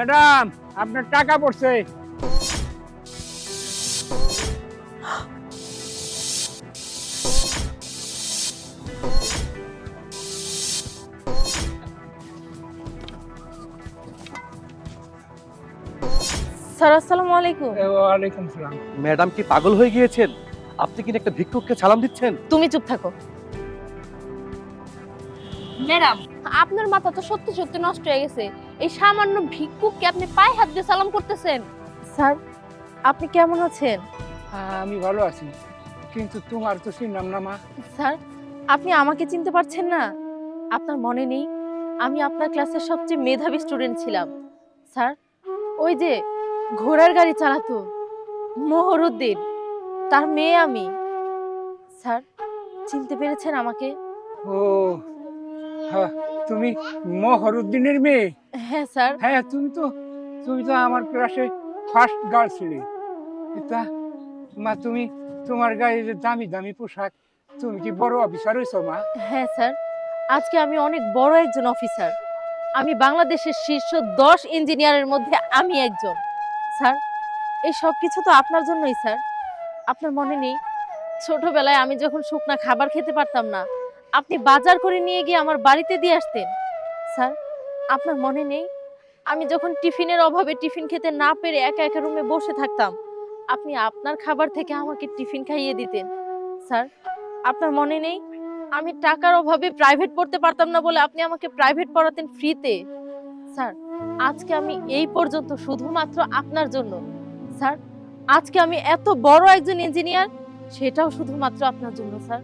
Madam আপনার টাকা পড়ছে। স্যার আসসালামু আলাইকুম। ওয়ালাইকুম সালাম। ম্যাডাম কি পাগল হয়ে গিয়েছেন? আপনি কি একটা ভিক্ষুককে সালাম দিচ্ছেন? তুমি চুপ থাকো। ম্যাডাম আপনার মাথা তো সত্যি সত্যি নষ্ট হয়ে গেছে। এই সামান্য ভিক্ষুককে আপনি পায়ে হাত দিয়ে সালাম করতেছেন? স্যার আপনি কেমন আছেন? আমি ভালো আছি। কিন্তু তোমার তো চিনলাম না মা স্যার আপনি আমাকে চিনতে পারছেন না। আপনার মনে নেই আমি আপনার ক্লাসের সবচেয়ে মেধাবী স্টুডেন্ট ছিলাম। স্যার ওই যে ঘোড়ার গাড়ি চালাতো মোহরুদ্দিন তার মেয়ে আমি। স্যার চিনতে পেরেছেন আমাকে? ও হ্যাঁ, তুমি মহরুদ্দিনের মেয়ে? হ্যাঁ স্যার। হ্যাঁ তুমি তো তুমি তো আমার ক্লাসে ফার্স্ট গার্ল ছিলে। তা মা তুমি তোমার গায়ে যে দামি দামি পোশাক তুমি কি বড় অফিসার হয়েছো মা? হ্যাঁ স্যার। আজকে আমি অনেক বড় একজন অফিসার আমি বাংলাদেশের শীর্ষ দশ ইঞ্জিনিয়ারের মধ্যে আমি একজন। স্যার এই সব কিছু তো আপনার জন্যই স্যার। আপনার মনে নেই ছোটবেলায় আমি যখন শুকনা খাবার খেতে পারতাম না আপনি বাজার করে নিয়ে গিয়ে আমার বাড়িতে দিয়ে আসতেন। স্যার, আপনার মনে নেই? আমি যখন টিফিনের অভাবে টিফিন খেতে না পেরে একা একা রুমে বসে থাকতাম, আপনি আপনার খাবার থেকে আমাকে টিফিন খাইয়ে দিতেন। স্যার, আপনার মনে নেই? আমি টাকার অভাবে প্রাইভেট পড়তে পারতাম না বলে আপনি আমাকে প্রাইভেট পড়াতেন ফ্রিতে। স্যার, আজকে আমি এই পর্যন্ত শুধুমাত্র আপনার জন্য। স্যার, আজকে আমি এত বড় একজন ইঞ্জিনিয়ার, সেটাও শুধুমাত্র আপনার জন্য, স্যার।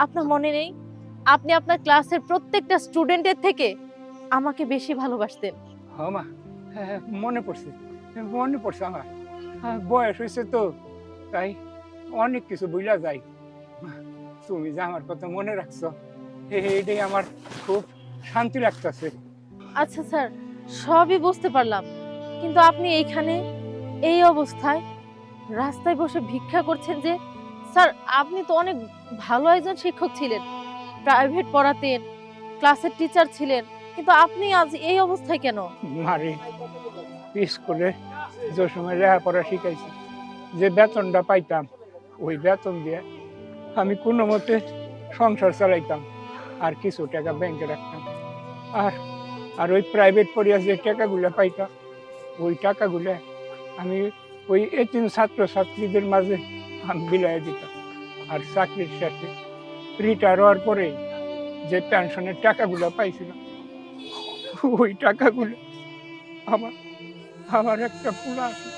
আপনার মনে নেই? আপনি আপনার ক্লাসের প্রত্যেকটা স্টুডেন্টের থেকে আমাকে বেশি ভালোবাসতেন। হ্যাঁ মা হ্যাঁ, হ্যাঁ, মনে পড়ছে মনে পড়ছে আমার। হ্যাঁ, বয়স হয়েছে তো তাই অনেক কিছু বুঝলা যায়। মা, তুমি যে আমার কথা মনে রাখছো এটাই আমার খুব শান্তি লাগতেছে। আচ্ছা স্যার সবই বুঝতে পারলাম। কিন্তু আপনি এইখানে এই অবস্থায় রাস্তায় বসে ভিক্ষা করছেন যে স্যার, আপনি তো অনেক ভালো একজন শিক্ষক ছিলেন। প্রাইভেট পড়াতেন, ক্লাসের টিচার ছিলেন, কিন্তু আপনি আজ এই অবস্থায় কেন? মারে, স্কুলে যে সময় লেখাপড়া শিখাইছি। যে বেতনটা পাইতাম, ওই বেতন দিয়ে আমি কোনো মতে সংসার চালাইতাম, আর কিছু টাকা ব্যাংকে রাখতাম। আর আর ওই প্রাইভেট পড়িয়া যে টাকাগুলো পাইতাম, ওই টাকাগুলো আমি ওই এতিম ছাত্র ছাত্রীদের মাঝে আমি আর চাকরির শেষে রিটায়ার হওয়ার পরে যে পেনশনের টাকাগুলো পাইছিলাম, ওই টাকাগুলো আমার আমার একটা পোলা আছে,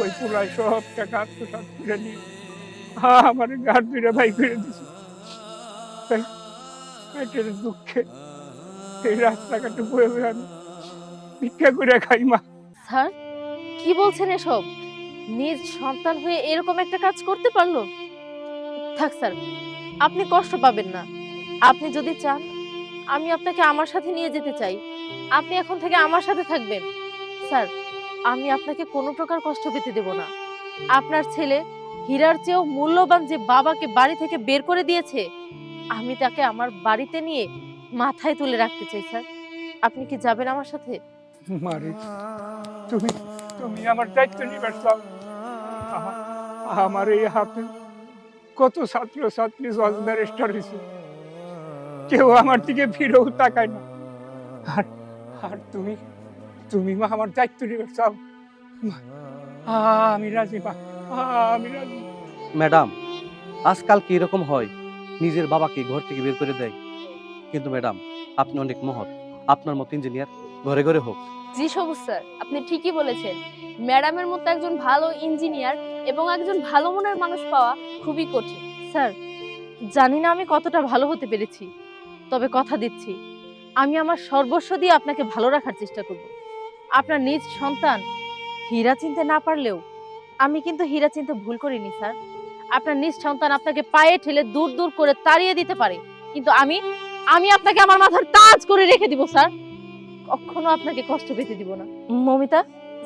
ওই পোলায় সব টাকা আত্মসাত করে নিয়ে আমার গাড় দুইটা ভাই করে দিছে। পেটের দুঃখে এই রাস্তাঘাটে বয়ে বয়ে আমি ভিক্ষা করে খাই মা। স্যার, কি বলছেন এসব? নিজ সন্তান হয়ে এরকম একটা কাজ করতে পারল? থাক স্যার, আপনি কষ্ট পাবেন না। আপনি যদি চান, আমি আপনাকে আমার সাথে নিয়ে যেতে চাই। আপনি এখন থেকে আমার সাথে থাকবেন। স্যার, আমি আপনাকে কোনো প্রকার কষ্ট পেতে দেব না। আপনার ছেলে হীরার চেয়েও মূল্যবান যে বাবাকে বাড়ি থেকে বের করে দিয়েছে, আমি তাকে আমার বাড়িতে নিয়ে মাথায় তুলে রাখতে চাই, স্যার। আপনি কি যাবেন আমার সাথে? মারে তুমি তুমি আমার দায়িত্ব নিবার আমার এই হাতে কত ছাত্র ছাত্রী জজ ব্যারিস্টার হয়েছে। কেউ আমার দিকে ফিরেও তাকায় না। আর আর তুমি তুমি মা আমার দায়িত্ব নিবার চাও আমি রাজি, মা, আমি রাজি। ম্যাডাম, আজকাল কি এরকম হয়? নিজের বাবাকে ঘর থেকে বের করে দেয়। কিন্তু ম্যাডাম, আপনি অনেক মহৎ। আপনার মতো ইঞ্জিনিয়ার ঘরে ঘরে হোক। জি, সবুজ স্যার, আপনি ঠিকই বলেছেন। ম্যাডামের মতো একজন ভালো ইঞ্জিনিয়ার এবং একজন ভালো মনের মানুষ পাওয়া খুবই কঠিন। স্যার, জানি না আমি কতটা ভালো হতে পেরেছি, তবে কথা দিচ্ছি, আমি আমার সর্বস্ব দিয়ে আপনাকে ভালো রাখার চেষ্টা করব। আপনার নিজ সন্তান হীরা চিনতে না পারলেও, আমি কিন্তু হীরা চিনতে ভুল করিনি, স্যার। আপনার নিজ সন্তান আপনাকে পায়ে ঠেলে দূর দূর করে তাড়িয়ে দিতে পারে, কিন্তু আমি আমি আপনাকে আমার মাথার তাজ করে রেখে দিব, স্যার। কখনো আপনাকে কষ্ট পেতে দিব না। মমিতা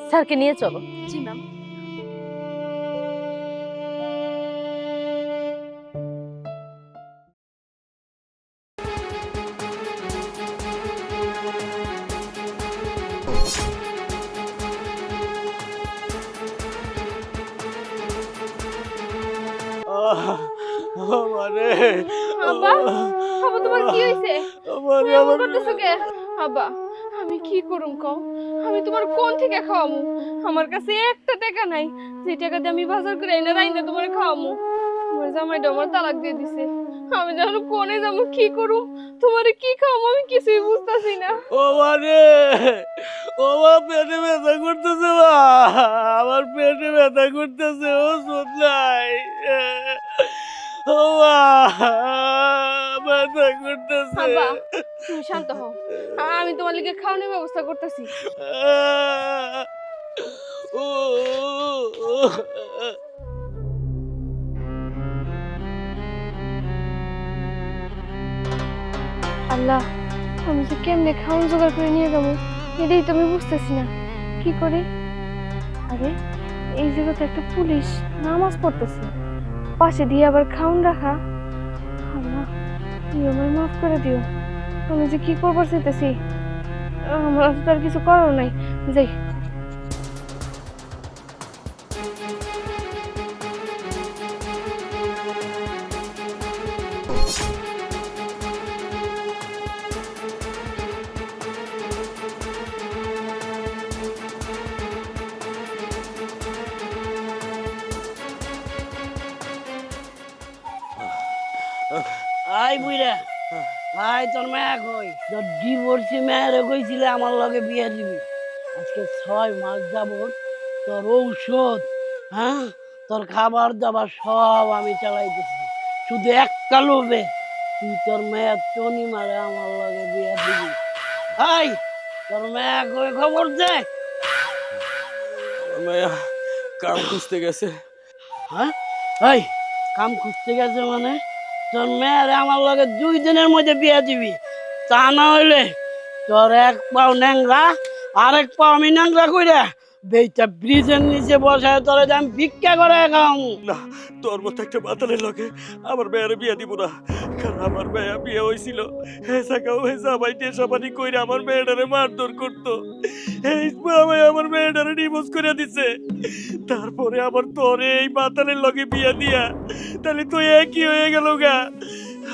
স্যারকে নিয়ে চলো। জি ম্যাম। বাবা কি করুম কও? আমি তোমার কোন থেকে খাওয়ামু? আমার কাছে একটা টাকা নাই। যে টাকা দিয়ে আমি বাজার করে এনে রাইনা তোমার খাওয়ামু। আমার জামাইটা আমার তালাক দিয়ে দিছে। আমি যখন কোনে যাব কি করুম? তোমারে কি খাওয়ামু আমি কিছুই বুঝতাছি না। ও মানে ও মা পেটে ব্যথা করতেছে মা। আমার পেটে ব্যথা করতেছে ও নাই। ও মা ব্যথা করতেছে। তুমি শান্ত হও। আমি তোমার লিগে খাওয়ানোর ব্যবস্থা করতেছি। আল্লাহ আমি যে কেমনে খাওয়ান জোগাড় করে নিয়ে যাব এটাই তো আমি বুঝতেছি না। কি করে? আরে এই জায়গাতে একটা পুলিশ নামাজ পড়তেছে। পাশে দিয়ে আবার খাওন রাখা। আল্লাহ তুই আমায় মাফ করে দিও। আমি যে কি করবার চাইতেছি? আমার তো আর কিছু করার নাই। যাই। আই বুইরা আই তোর মায়া কই? তোর ডিভোর্সি মায়ের কইছিলে আমার লগে বিয়ে দিবি। আজকে ছয় মাস যাবত তোর ঔষধ হ্যাঁ? তোর খাবার দাবার সব আমি চালাইতেছি। শুধু একটা লোভে তুই তোর মেয়া টনি মারে আমার লগে বিয়ে দিবি। আই তোর মেয়া কই খবর দে? মায়া কাম খুঁজতে গেছে। হ্যাঁ? এই কাম খুঁজতে গেছে মানে? তোর মেয়ের আমার লগে দুই দিনের মধ্যে বিয়ে দিবি। তা না হইলে তোর এক পাও ন্যাংরা, আরেক পাও আমি ন্যাংরা কইরা বেইটা ব্রিজের নিচে বসায় তোরে আমি ভিক্ষা করে এখন না, তোর মতো একটা বাতালের লগে আমার মেয়ের বিয়ে দিব না। কারণ আমার মেয়ে বিয়ে হয়েছিল। হেসা কাউ হেসা ভাই টেসাপানি কইরা আমার মেয়েটারে মারধর করতো। এই আমার মেয়েটারে ডিভোর্স করে দিছে। তারপরে আবার তোরে এই বাতালের লগে বিয়ে দিয়া। তাহলে তো একই হয়ে গেল গা।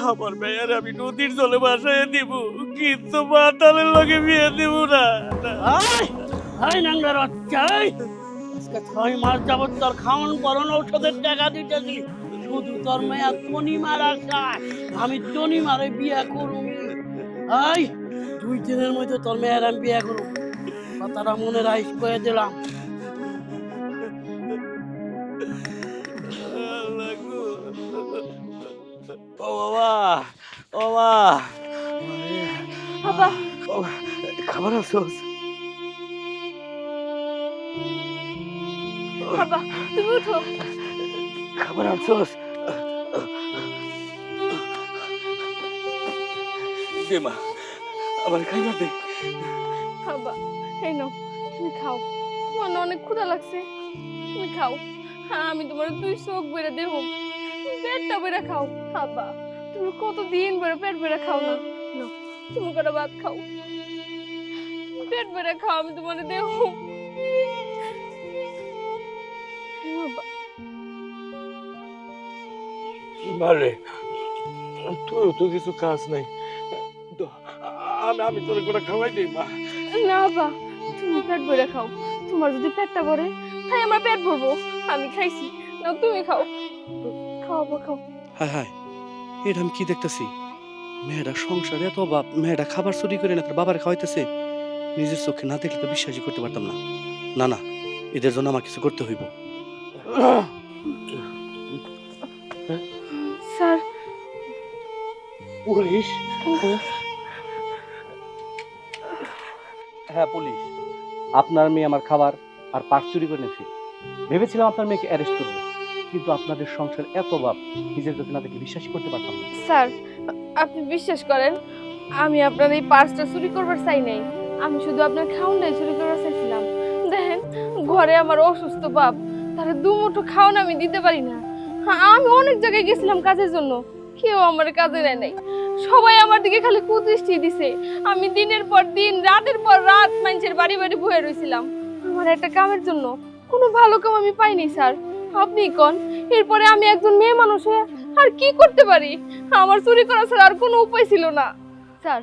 আমার মেয়ের আমি নদীর জলে বাসায় দিব, কিন্তু বাতালের লগে বিয়ে দিব না। বাচ্চা এই। আজকে ছয় মাস যাবত তোর খাওয়ান পরন ঔষধের টাকা দিতেছি। শুধু তোর মেয়া আমি বিয়ে করুম দুই দিনের মধ্যে তোর মেয়ের আমি বিয়ে করুম কথাটা মনে রাইস করে দিলাম। ও বাবা ও খাবার তুমি উঠো। খাবার আনছোস দে মা আবার খাইবার দে। আব্বা এই নাও তুমি খাও। তোমার না অনেক ক্ষুধা লাগছে। তুমি খাও। হ্যাঁ আমি তোমার দুই চোখ বেড়ে দেবো। পেটটা বেড়ে খাও। খাবা। তুমি কতদিন বেড়ে পেট বেড়ে খাও না। নাও, তুমি করে ভাত খাও। পেট বেড়ে খাও আমি তোমার দেবো। আব্বা মারে তুই তো কিছু কাজ নাই। আমি আমি তোর করে খাওয়াই দিই মা। না আব্বা তুমি পেট ভরে খাও। তোমার যদি পেটটা ভরে তাই আমার পেট ভরবো। আমি খাইছি না তুমি খাও। খাও আব্বা খাও। হায় হায় এটা আমি কি দেখতেছি? মেয়েটা সংসারে এত অভাব মেয়েটা খাবার চুরি করে না তার বাবার খাওয়াইতেছে। নিজের চোখে না দেখলে তো বিশ্বাসই করতে পারতাম না। না না এদের জন্য আমার কিছু করতে হইব। স্যার। পুলিশ হ্যাঁ পুলিশ। আপনার মেয়ে আমার খাবার আর পার্স চুরি করে নিয়েছে। ভেবেছিলাম আপনার মেয়েকে অ্যারেস্ট করব, কিন্তু আপনাদের সংসার এত অভাব, নিজের চোখে না দেখে বিশ্বাসই করতে পারতাম না। স্যার, আপনি বিশ্বাস করেন? আমি আপনার এই পার্সটা চুরি করবার চাই নাই। আমি শুধু আপনার খাউনটাই চুরি করবার চাইছিলাম। দেখেন, ঘরে আমার অসুস্থ বাপ, তারা দু মুঠো খাওন আমি দিতে পারি না। আমি অনেক জায়গায় গেছিলাম কাজের জন্য। কেউ আমার কাজে নেয় নাই। সবাই আমার দিকে খালি কুদৃষ্টি দিছে। আমি দিনের পর দিন, রাতের পর রাত মানুষের বাড়ি বাড়ি বয়ে রয়েছিলাম আমার একটা কামের জন্য কোনো ভালো কাম আমি পাইনি, স্যার। আপনি কন? এরপরে আমি একজন মেয়ে মানুষ হয়ে আর কি করতে পারি? আমার চুরি করা ছাড়া আর কোনো উপায় ছিল না। স্যার,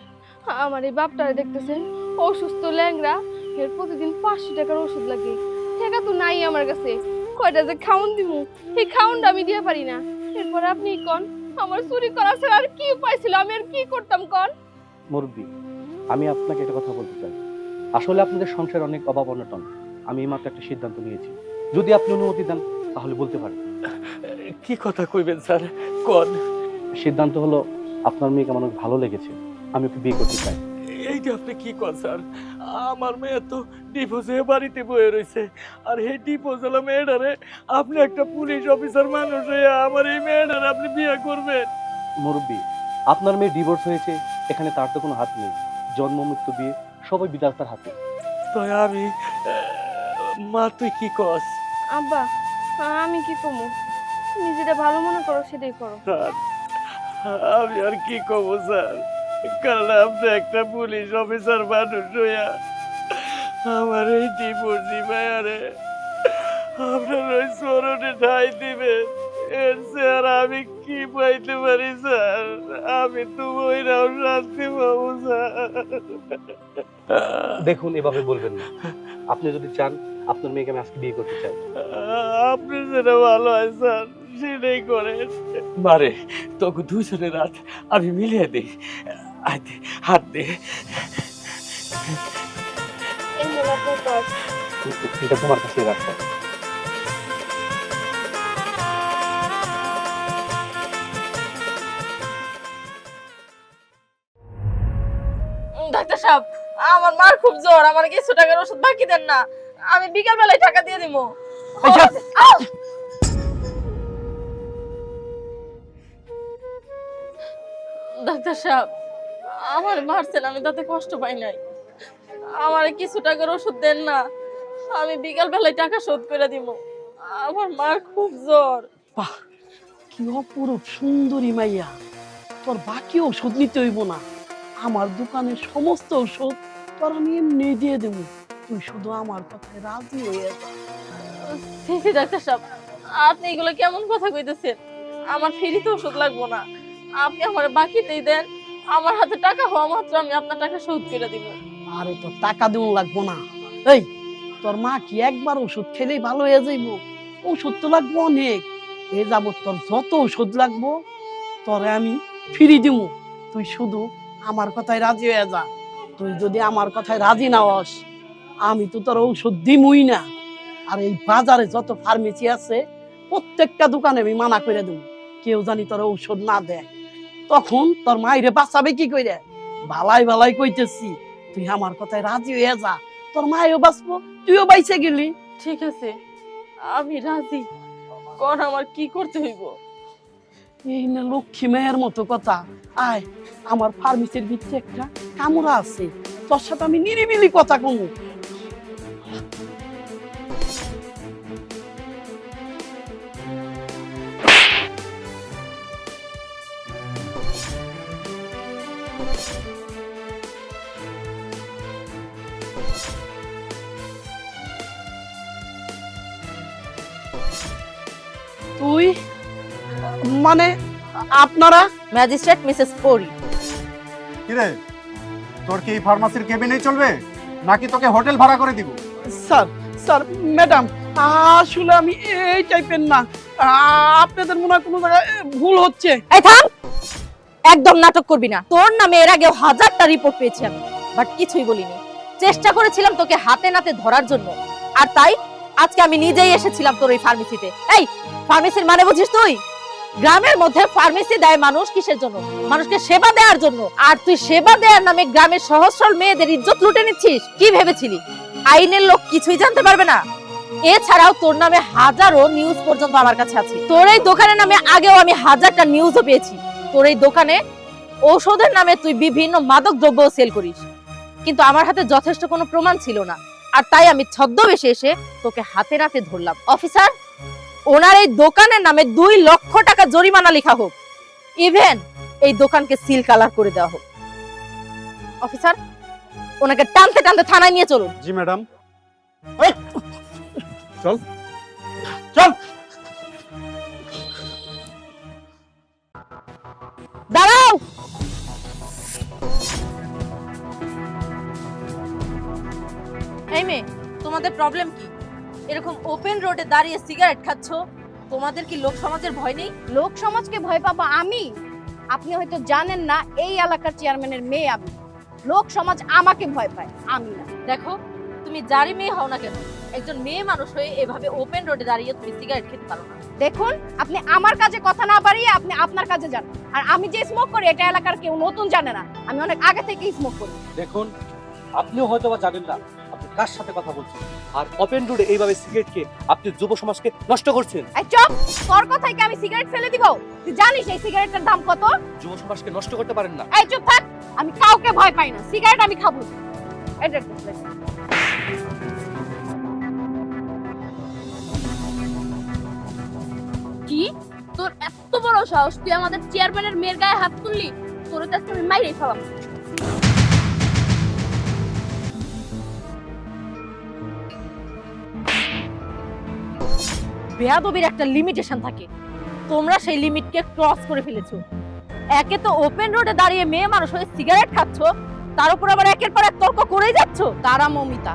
আমার এই বাপটারে দেখতেছেন অসুস্থ ল্যাংরা এর প্রতিদিন পাঁচশো টাকার ওষুধ লাগে। টাকা তো নাই আমার কাছে। কয়টা যে খাউন দিব এই খাউনটা আমি দিয়ে পারি না। এরপরে আপনি কোন? আমার চুরি করা ছাড়া আর কি উপায় ছিল? আমি আর কি করতাম কোন? মুরব্বী আমি আপনাকে একটা কথা বলতে চাই। আসলে আপনাদের সংসার অনেক অভাব অনটন। আমি এইমাত্র একটা সিদ্ধান্ত নিয়েছি। যদি আপনি অনুমতি দেন তাহলে বলতে পারেন। কি কথা কইবেন স্যার? কোন? সিদ্ধান্ত হলো আপনার মেয়েকে আমার অনেক ভালো লেগেছে। আমি ওকে বিয়ে করতে চাই। এইটা আপনি কি কন স্যার? আমার মেয়ে তো ডিভোর্স হয়ে বাড়িতে বয়ে রয়েছে। আর এই ডিভোর্স হলো মেয়েটারে আপনি একটা পুলিশ অফিসার মানুষ হয়ে আমার এই মেয়েটারে আপনি বিয়ে করবেন। মুরব্বী আপনার মেয়ে ডিভোর্স হয়েছে এখানে তার তো কোনো হাত নেই। জন্ম মৃত্যু বিয়ে সবাই বিধাতার হাতে। তো আমি মা তুই কি কস? আব্বা আমি কি কমু? তুমি যেটা ভালো মনে করো সেটাই করো। স্যার আমি আর কি কব স্যার? কারণ আপনি একটা পুলিশ অফিসার মানুষ হইয়া আমার এই ডিভোর্সি মায়ারে আপনার ওই স্মরণে ঠাই দিবেন এর স্যার আমি কি পাইতে পারি স্যার? আমি তো ওইরাও শান্তি পাবো স্যার। দেখুন এভাবে বলবেন না। আপনি যদি চান আপনার মেয়েকে আমি আজকে বিয়ে করতে চাই। আপনি যেটা ভালো হয় স্যার সেটাই করেন। মারে তোকে দুজনের রাত আমি মিলিয়ে দিই। আয় দে, হাত দে। এটা তোমার কাছে রাখো। ডাক্তার সাহেব আমার মার খুব জ্বর আমার কিছু টাকার ওষুধ বাকি দেন না। আমি বিকাল বেলায় টাকা দিয়ে দিব। ডাক্তার সাহেব আমার মারছেন আমি তাতে কষ্ট পাই নাই। আমার কিছু টাকার ওষুধ দেন না। আমি বিকাল বেলায় টাকা শোধ করে দিব। আমার মার খুব জ্বর। বাহ কি অপরূপ সুন্দরী মাইয়া। তোর বাকি ওষুধ নিতে হইব না। আমার দোকানের সমস্ত ওষুধ তোর আমি এমনি দিয়ে দেবো। তুই শুধু আমার কথায় রাজি হয়ে যা। ডাক্তার সাহেব আপনি এগুলো কেমন কথা কইতেছেন? আমার ফ্রিতে ওষুধ লাগবো না। আপনি আমার বাকিতেই দেন। আমার হাতে টাকা হওয়া মাত্র আমি আপনার টাকা শোধ করে দিব। আরে তোর টাকা দেবো লাগবো না। এই, তোর মা কি একবার ওষুধ খেলেই ভালো হয়ে যাইব? ওষুধ তো লাগবো অনেক। এ যাবত তোর যত ওষুধ লাগবো, তোরে আমি ফিরি দিব। তুই শুধু আমার কথায় রাজি হয়ে যা। তুই যদি আমার কথায় রাজি না হস, আমি তো তোর ঔষধ দিমই না। আর এই বাজারে যত ফার্মেসি আছে, প্রত্যেকটা দোকানে আমি মানা করে দেবো। কেউ জানি তোর ঔষধ না দেয়। তখন তোর মাইরে বাঁচাবে কি করে ভালাই ভালাই কইতেছি তুই আমার কথায় রাজি হয়ে যা। তোর মায়ও বাঁচবো তুইও বাইসে গেলি। ঠিক আছে আমি রাজি। কোন আমার কি করতে হইব? এই না লক্ষ্মী মেয়ের মতো কথা। আয় আমার ফার্মেসির ভিতরে একটা কামরা আছে। তোর সাথে আমি নিরিবিলি কথা কমু। আপনারা ম্যাজিস্ট্রেট মিসেস পরি কিরে তোর কি এই ফার্মাসির কেবিনেই চলবে? নাকি তোকে হোটেল ভাড়া করে দিব? স্যার স্যার ম্যাডাম আসলে আমি এই টাইপের না। আপনাদের মনে হয় কোনো জায়গায় ভুল হচ্ছে। এই থাম! একদম নাটক করবি না। তোর নামে এর আগে হাজারটা রিপোর্ট পেয়েছি আমি বাট কিছুই বলিনি। চেষ্টা করেছিলাম তোকে হাতে নাতে ধরার জন্য। আর তাই আজকে আমি নিজেই এসেছিলাম তোর ওই ফার্মেসিতে এই ফার্মেসির মানে বুঝিস তুই? গ্রামের মধ্যে ফার্মেসি দেয় মানুষ কিসের জন্য? মানুষকে সেবা দেওয়ার জন্য। আর তুই সেবা দেওয়ার নামে গ্রামের সহজ সরল মেয়েদের ইজ্জত লুটে নিচ্ছিস? কি ভেবেছিলি? আইনের লোক কিছুই জানতে পারবে না। এছাড়াও তোর নামে হাজারো নিউজ পর্যন্ত আমার কাছে আছে। তোর এই দোকানের নামে আগেও আমি হাজারটা নিউজও পেয়েছি। তোর এই দোকানে ঔষধের নামে তুই বিভিন্ন মাদক দ্রব্য সেল করিস। কিন্তু আমার হাতে যথেষ্ট কোনো প্রমাণ ছিল না। আর তাই আমি ছদ্মবেশে এসে তোকে হাতে নাতে ধরলাম। অফিসার ওনার এই দোকানের নামে দুই লক্ষ টাকা জরিমানা লেখা হোক। ইভেন এই দোকানকে সিল কালার করে দেওয়া হোক। অফিসার ওনাকে টানতে টানতে থানায় নিয়ে চলুন। জি ম্যাডাম চল। চল। দাঁড়াও! এই মেয়ে তোমাদের প্রবলেম কি? এরকম ওপেন রোডে দাঁড়িয়ে সিগারেট খাচ্ছ তোমাদের কি লোক সমাজের ভয় নেই? লোক সমাজকে ভয় পাবো আমি? আপনি হয়তো জানেন না এই এলাকার চেয়ারম্যানের মেয়ে আমি। লোক সমাজ আমাকে ভয় পায় আমি না। দেখো তুমি যারই মেয়ে হও না কেন একজন মেয়ে মানুষ হয়ে এভাবে ওপেন রোডে দাঁড়িয়ে তুমি সিগারেট খেতে পারো না। দেখুন আপনি আমার কাজে কথা না বাড়িয়ে আপনি আপনার কাজে যান। আর আমি যে স্মোক করি এটা এলাকার কেউ নতুন জানে না। আমি অনেক আগে থেকেই স্মোক করি। দেখুন আপনিও হয়তো বা জানেন না কার সাথে কথা বলছেন? আর ওপেন রোডে এইভাবে সিগারেটকে আপনি যুব সমাজকে নষ্ট করছেন? এই চপ! তোর কথায় কি আমি সিগারেট ফেলে দিব? তুই জানিস এই সিগারেটের দাম কত? যুব সমাজকে নষ্ট করতে পারেন না। এই চুপ থাক! আমি কাউকে ভয় পাই না। সিগারেট আমি খাব। এটা কি? তোর এত বড় সাহস তুই আমাদের চেয়ারম্যানের মেয়ের গায়ে হাত তুললি? তোর তো আমি মাইরে ফেলাম বেয়াদবির একটা লিমিটেশন থাকে। তোমরা সেই লিমিটকে ক্রস করে ফেলেছো। একে তো ওপেন রোডে দাঁড়িয়ে মেয়ে মানুষ হয়ে সিগারেট খাচ্ছ তার উপর আবার একের পর এক তর্ক করেই যাচ্ছ? তারা মমিতা।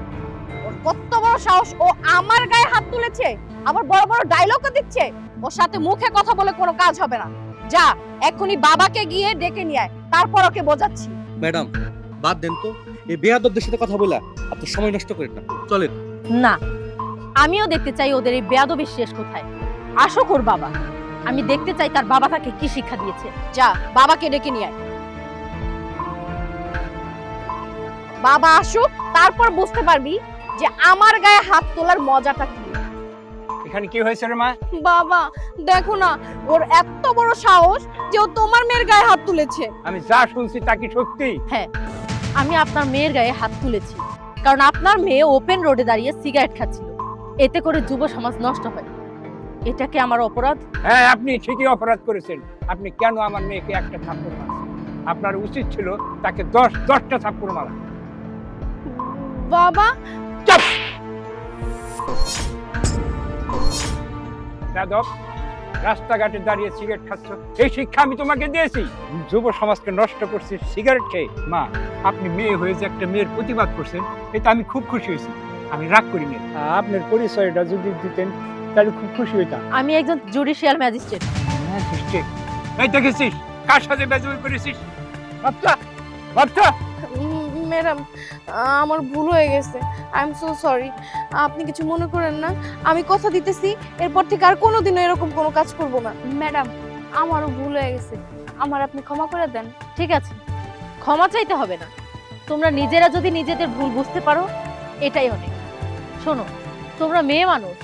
ওর কত বড় সাহস ও আমার গায়ে হাত তুলেছে আবার বড় বড় ডায়লগও দিচ্ছে। ওর সাথে মুখে কথা বলে কোনো কাজ হবে না। যা এক্ষুনি বাবাকে গিয়ে ডেকে নিয়ে আয় তারপর ওকে বোঝাচ্ছি। ম্যাডাম বাদ দেন তো। এই বেয়াদবদের সাথে কথা বলা আপনি সময় নষ্ট করেন না। চলেন। না আমিও দেখতে চাই ওদের এই বেয়াদবির শেষ কোথায়। আসো ওর বাবা। আমি দেখতে চাই তার বাবা তাকে কি শিক্ষা দিয়েছে। যা বাবাকে ডেকে নিয়ে আয়। বাবা আসুক তারপর বুঝতে পারবি যে আমার গায়ে হাত তোলার মজাটা কি। এখানে কি হয়েছে রে মা? বাবা দেখো না ওর এত বড় সাহস যে ও তোমার মেয়ের গায়ে হাত তুলেছে। আমি যা শুনছি তা কি সত্যি? হ্যাঁ আমি আপনার মেয়ের গায়ে হাত তুলেছি। কারণ আপনার মেয়ে ওপেন রোডে দাঁড়িয়ে সিগারেট খাচ্ছিল। এতে করে যুব সমাজ নষ্ট হয়। এটা কি আমার অপরাধ। হ্যাঁ আপনি ঠিকই অপরাধ করেছেন। আপনি কেন আমার মেয়েকে একটা থাপ্পড় মারছেন? আপনার উচিত ছিল তাকে দশ দশটা থাপ্পড় মারা। বাবা! যাদব রাস্তাঘাটে দাঁড়িয়ে সিগারেট খাচ্ছ। এই শিক্ষা আমি তোমাকে দিয়েছি। যুব সমাজকে নষ্ট করছি সিগারেট খেয়ে। মা আপনি মেয়ে হয়ে যে একটা মেয়ের প্রতিবাদ করছেন এটা আমি খুব খুশি হয়েছি। আমি রাগ করি না আপনার পরিচয়টা যদি দিতেন তাহলে খুব খুশি হইতাম। আমি একজন জুডিশিয়াল ম্যাজিস্ট্রেট। ম্যাজিস্ট্রেট? এই দেখেছিস কার সাথে বেজবি করেছিস? বাচ্চা বাচ্চা! ম্যাডাম আমার ভুল হয়ে গেছে। আই এম সো সরি আপনি কিছু মনে করেন না। আমি কথা দিতেছি এরপর থেকে আর কোনোদিনও এরকম কোনো কাজ করব না। ম্যাডাম আমারও ভুল হয়ে গেছে। আমার আপনি ক্ষমা করে দেন ঠিক আছে? ক্ষমা চাইতে হবে না। তোমরা নিজেরা যদি নিজেদের ভুল বুঝতে পারো এটাই অনেক। শোনো তোমরা মেয়ে মানুষ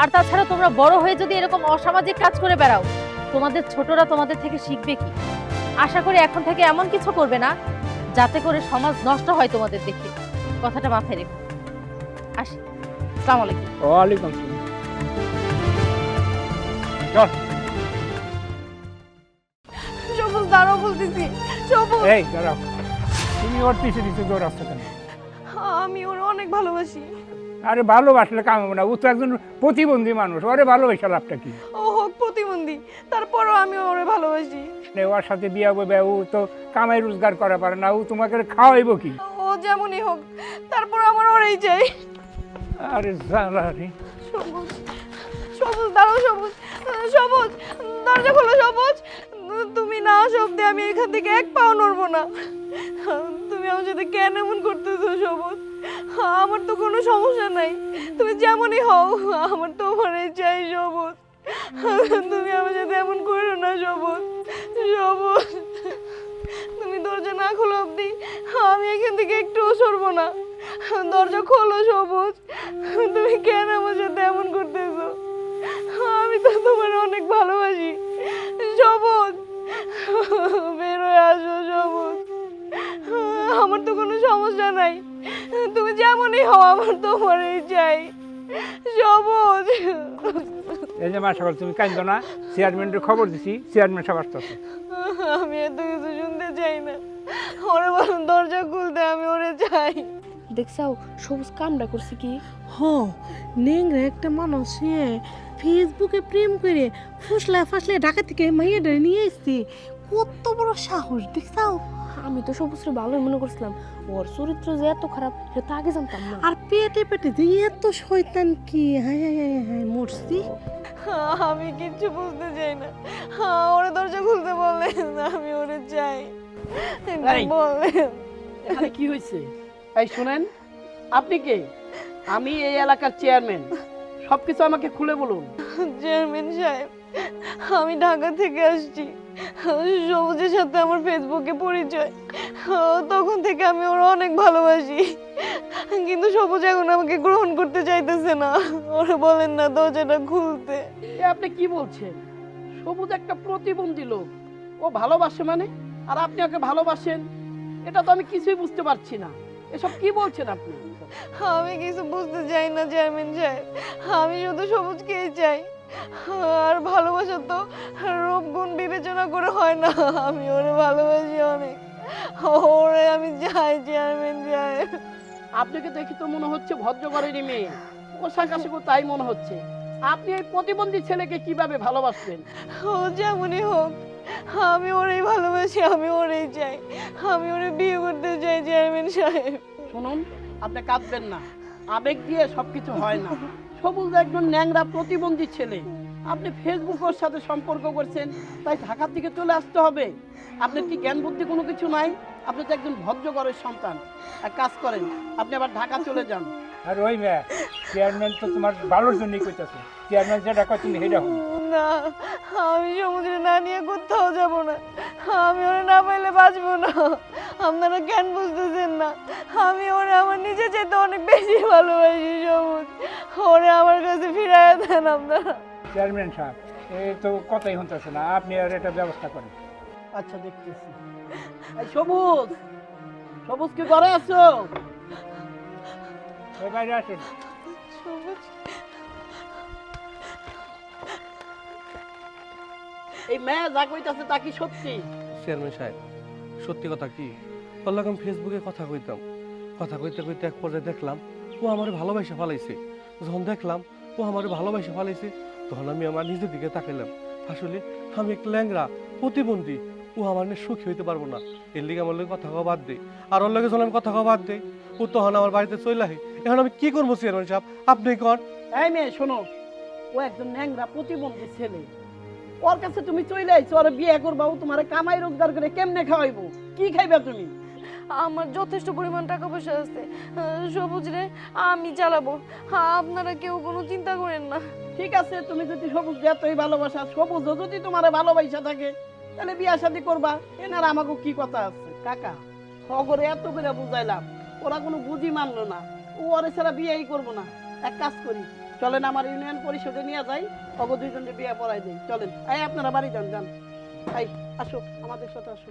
আর তাছাড়া তোমরা বড় হয়ে যদি এরকম অসামাজিক কাজ করে বেড়াও তোমাদের ছোটরা তোমাদের থেকে শিখবে কি? আশা করি এখন থেকে এমন কিছু করবে না যাতে করে সমাজ নষ্ট হয় তোমাদের দেখে। কথাটা মাথায় রেখো। আসি। আসসালামু আলাইকুম। ওয়ালাইকুম চল। সবুজ দাঁড়াও বলতেছি। সবুজ। এই দাঁড়াও। তুমি ওর পিছে পিছে দৌড়াচ্ছ কেন? আমি ওর অনেক ভালোবাসি। আরে ভালোবাসলে কাম হবে না। ও তো একজন প্রতিবন্ধী মানুষ ওরে ভালোবাসা লাভটা কি? ও হোক প্রতিবন্ধী। তারপরও আমি ওরে ভালোবাসি। ওর সাথে বিয়া ববে ও তো কামাই রোজগার করা পারে না ও তোমাকে খাওয়াইব কি? ও যেমনই হোক তারপর আমার ওরেই চাই। আরে জ্বালা রে। সবুজ সবুজ দাঁড়াও সবুজ সবুজ দরজা খোলো সবুজ। তুমি না আসো অব্দি আমি এখান থেকে এক পাও নড়বো না। তুমি আমার সাথে কেন এমন করতেছো সবুজ? আমার তো কোনো সমস্যা নাই। তুমি যেমনই হও, আমার তোমারই চাই সবুজ। তুমি আমার সাথে এমন করো না সবুজ সবুজ। তুমি দরজা না খোলো অব্দি আমি এখান থেকে একটুও সরবো না। দরজা খোলো সবুজ। তুমি কেন আমার সাথে এমন করতেছো? আমি তো তোমার অনেক ভালোবাসি। সবুজ। বেরোয় আসো, সবুজ। আমার তো কোনো সমস্যা নাই। তুমি যেমনই হও আমার তোমারই চাই। সবুজ এই যে মা সকাল তুমি কান্দ না? চেয়ারম্যানের খবর দিছি চেয়ারম্যান সব আসতেছে। আমি এত কিছু শুনতে চাই না। ওরে বলুন দরজা খুলতে আমি ওরে চাই। দেখছাও সবুজ কামটা করছে কি? হ নেংরা একটা মানুষ সে ফেসবুকে প্রেম করে ফুসলা ফাসলে ঢাকা থেকে মাইয়াটা নিয়ে এসছে কত বড় সাহস দেখছাও আমি তো সবুজরে ভালোই মনে করছিলাম। ওর চরিত্র যে এত খারাপ সেটা তো আগে জানতাম না। আর পেটে পেটে যে এত শয়তান কি হায় হায় হায় হায় মরছি? আমি কিচ্ছু বুঝতে চাই না। ওরে দরজা খুলতে বললেন আমি ওরে চাই। বললেন। এখানে কি হয়েছে? এই শুনেন আপনি কে? আমি এই এলাকার চেয়ারম্যান। সবকিছু আমাকে খুলে বলুন। চেয়ারম্যান সাহেব আমি ঢাকা থেকে আসছি। সবুজের সাথে আমার ফেসবুকে পরিচয়। তখন থেকে আমি ওর অনেক ভালোবাসি। কিন্তু সবুজ এখন আমাকে গ্রহণ করতে চাইতেছে না। ওরা বলেন না দরজাটা খুলতে। এ আপনি কি বলছেন? সবুজ একটা প্রতিবন্ধী লোক। ও ভালোবাসে মানে? আর আপনি ওকে ভালোবাসেন? এটা তো আমি কিছুই বুঝতে পারছি না। এসব কি বলছেন আপনি? আমি কিছু বুঝতে চাই না চেয়ারম্যান সাহেব। আমি শুধু সবুজকেই চাই। আর ভালোবাসা তো রূপ গুণ বিবেচনা করে হয় না। আমি ওরে ভালোবাসি অনেক। ওরে আমি যাই চেয়ারম্যান যাই আপনাকে দেখি তো মনে হচ্ছে ভদ্র ঘরেরই মেয়ে। পোশাক আশাকও তাই মনে হচ্ছে। আপনি এই প্রতিবন্ধী ছেলেকে কীভাবে ভালোবাসবেন? ও যেমনই হোক আমি ওরেই ভালোবাসি আমি ওরেই চাই। আমি ওরে বিয়ে করতে চাই চেয়ারম্যান সাহেব। শুনুন আপনি কাঁদবেন না। আবেগ দিয়ে সবকিছু হয় না। সবুজ একজন ন্যাংরা প্রতিবন্ধী ছেলে। আপনি ফেসবুকের সাথে সম্পর্ক করছেন তাই ঢাকার দিকে চলে আসতে হবে। আপনার কি জ্ঞান বুদ্ধি কোনো কিছু নাই? আপনি তো একজন ভদ্র ঘরের সন্তান। এক কাজ করেন আপনি আবার ঢাকা চলে যান। আর ওই মেয়ে চেয়ারম্যান তো তোমার ভালোর জন্যই কইতাছে। চেয়ারম্যান যেটা কয় তুমি সেটা হো না আমি সমুদ্রে না নিয়ে কোথাও যাব না। আমি ওরে না পাইলে বাঁচবো না। আপনারা কেন বুঝতেছেন না? আমি ওরে আমার নিজে যেতে অনেক বেশি ভালোবাসি সবুজ। ওরে আমার কাছে ফিরাইয়া দেন আপনারা। চেয়ারম্যান সাহেব এই তো কথাই হতেছে না আপনি আর এটা ব্যবস্থা করেন। আচ্ছা দেখতেছি। এই সবুজ সবুজ কি ঘরে আছো? ওই বাইরে আসেন। সবুজ এই মেয়ে যা কইতাছে তা কি সত্যি? চেয়ারম্যান সাহেব সত্যি কথা কি? বললাম ফেসবুকে কথা কইতাম। কথা কইতে কইতে এক পর্যায়ে দেখলাম ও আমার ভালোবাসা ফালাইছে। যখন দেখলাম ও আমার ভালোবাসা ফালাইছে তখন আমি আমার নিজের দিকে তাকাইলাম। আসলে আমি এক ল্যাংরা প্রতিবন্ধী ও আমার নিয়ে সুখী হইতে পারব না। এর লিগে আমার লগে কথা কওয়া বাদ দেই আর ওর যখন আমি কথা কওয়া বাদ দেই ও তখন আমার বাড়িতে চলে আহে। এখন আমি কি করব চেয়ারম্যান সাহেব? আপনি কর এই মেয়ে শোনো। ও একজন ন্যাংরা প্রতিবন্ধী ছেলে। ওর কাছে তুমি চলে আইছো আর বিয়ে করবা ও তোমার কামাই রোজগার করে কেমনে খাওয়াইবো? কি খাইবা তুমি? আমার যথেষ্ট পরিমাণ টাকা পয়সা আছে। সবুজ রে আমি চালাবো। আপনারা কেউ কোনো চিন্তা করেন না। ঠিক আছে তুমি যদি সবুজ এতই ভালোবাসা সবুজ যদি তোমার ভালোবাসা থাকে তাহলে বিয়া শাদি করবা। এনার আমাকে কি কথা আছে? কাকা খবরে এত করে বুঝাইলাম ওরা কোনো বুঝি মানলো না। ও ওরে ছাড়া বিয়েই করব না। এক কাজ করি চলেন আমার ইউনিয়ন পরিষদে নিয়ে যাই অগ দুইজনকে বিয়ে পড়াই দিই। চলেন এই আপনারা বাড়ি যান যান। এই আসো, আমাদের সাথে আসো।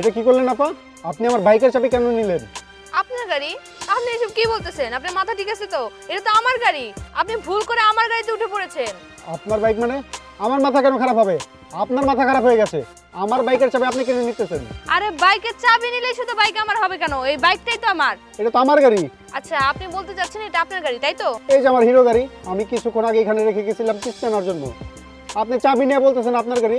এটা কি করলেন আপা? আপনি আমার বাইকের চাবি কেন নিলেন? আপনার গাড়ি? আপনি এসব কি বলতেছেন? আপনার মাথা ঠিক আছে তো? এটা তো আমার গাড়ি। আপনি ভুল করে আমার গাড়িতে উঠে পড়েছেন। আপনার বাইক মানে? আমার মাথা কেন খারাপ হবে? আপনার মাথা খারাপ হয়ে গেছে। আমার বাইকের চাবি আপনি কেন নিতেছেন? আরে বাইকের চাবি নিলেই শুধু বাইক আমার হবে কেন? এই বাইকটাই তো আমার। এটা তো আমার গাড়ি। আচ্ছা আপনি বলতে চাচ্ছেন এটা আপনার গাড়ি তাই তো? এই যে আমার হিরো গাড়ি আমি কিছুক্ষণ আগে এখানে রেখে গেছিলাম কিস্তি জন্য। আপনি চাবি নিয়ে বলতেছেন আপনার গাড়ি?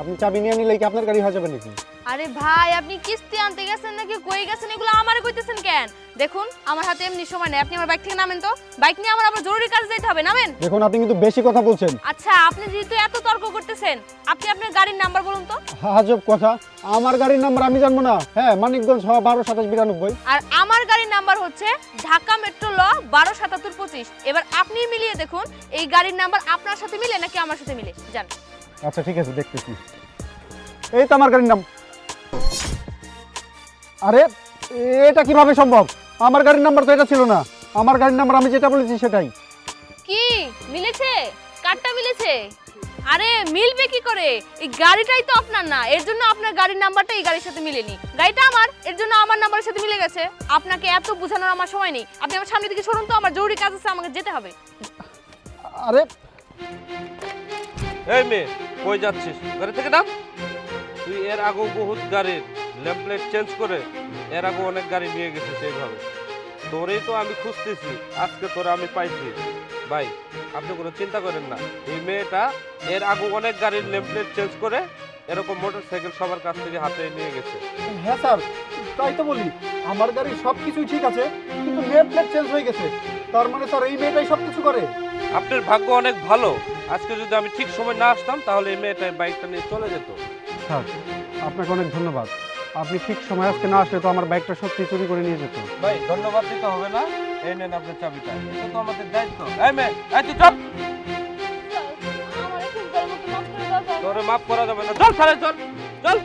আপনি চাবি নিয়ে নিলে কি আপনার গাড়ি হয়ে যাবে নাকি? আরে ভাই আপনি কিস্তি আনতে গেছেন নাকি? কই গেছেন? এগুলো আমারে কইতেছেন কেন? দেখুন আমার হাতে এমনি সময় নেই। আপনি আমার বাইক থেকে নামেন তো। বাইক নিয়ে আমার আবার জরুরি কাজে যেতে হবে। নামেন? দেখুন আপনি কিন্তু বেশি কথা বলছেন। আচ্ছা আপনি যেহেতু এত তর্ক করতেছেন আপনি আপনার গাড়ির নাম্বার বলুন তো। আজব কথা। আমার গাড়ির নাম্বার আমি জানব না। হ্যাঁ মানিকগঞ্জ হওয়া বারো সাতাশ বিরানব্বই। আর আমার গাড়ির নাম্বার হচ্ছে ঢাকা মেট্রো ল বারো সাতাত্তর পঁচিশ। এবার আপনি মিলিয়ে দেখুন এই গাড়ির নাম্বার আপনার সাথে মিলে নাকি আমার সাথে মিলে? জান আচ্ছা ঠিক আছে দেখতেছি। এই তো আমার গাড়ির নাম আরে এটা কীভাবে সম্ভব? আমার গাড়ির নাম্বার তো এটা ছিল না। আমার গাড়ির নাম্বার আমি যেটা বলেছি সেটাই। কি? মিলেছে? কারটা মিলেছে? আরে মিলবে কি করে? এই গাড়িটাই তো আপনার না। এর জন্য আপনার গাড়ির নাম্বারটা এই গাড়ির সাথে মিলেনি। গাড়িটা আমার এর জন্য আমার নাম্বারের সাথে মিলে গেছে। আপনাকে এত বোঝানোর আমার সময় নেই। আপনি আমার সামনের দিকে সরুন তো আমার জরুরি কাজ আছে আমাকে যেতে হবে। আরে এই মেয়ে কই যাচ্ছিস? গাড়ি থেকে নাম? তুই এর আগেও বহুত গাড়ির ল্যাম্পলেট চেঞ্জ করে এর আগেও অনেক গাড়ি নিয়ে গেছে সেইভাবে তোরেই তো আমি খুঁজতেছি আজকে তোরা আমি পাইছি। ভাই আপনি কোনো চিন্তা করেন না এই মেয়েটা এর আগেও অনেক গাড়ির ল্যাম্পলেট চেঞ্জ করে এরকম মোটর সাইকেল সবার কাছ থেকে হাতে নিয়ে গেছে। হ্যাঁ স্যার তাই তো বলি আমার গাড়ির সব কিছুই ঠিক আছে কিন্তু নেম প্লেট চেঞ্জ হয়ে গেছে। তার মানে স্যার এই মেয়েটাই সব কিছু করে। আপনার ভাগ্য অনেক ভালো। আজকে যদি আমি ঠিক সময় না আসতাম তাহলে এই মেয়েটা এই বাইকটা নিয়ে চলে যেত। স্যার আপনাকে অনেক ধন্যবাদ। আপনি ঠিক সময় আসতে না আসলে তো আমার বাইকটা সত্যি চুরি করে নিয়ে যেত। ভাই ধন্যবাদ দিতে হবে না? এই নেন আপনার চাবিটা। এটা তো আমাদের দায়িত্ব। এই মে এই তুই চল। তোরে মাফ করা যাবে না। চল সারে চল। চল।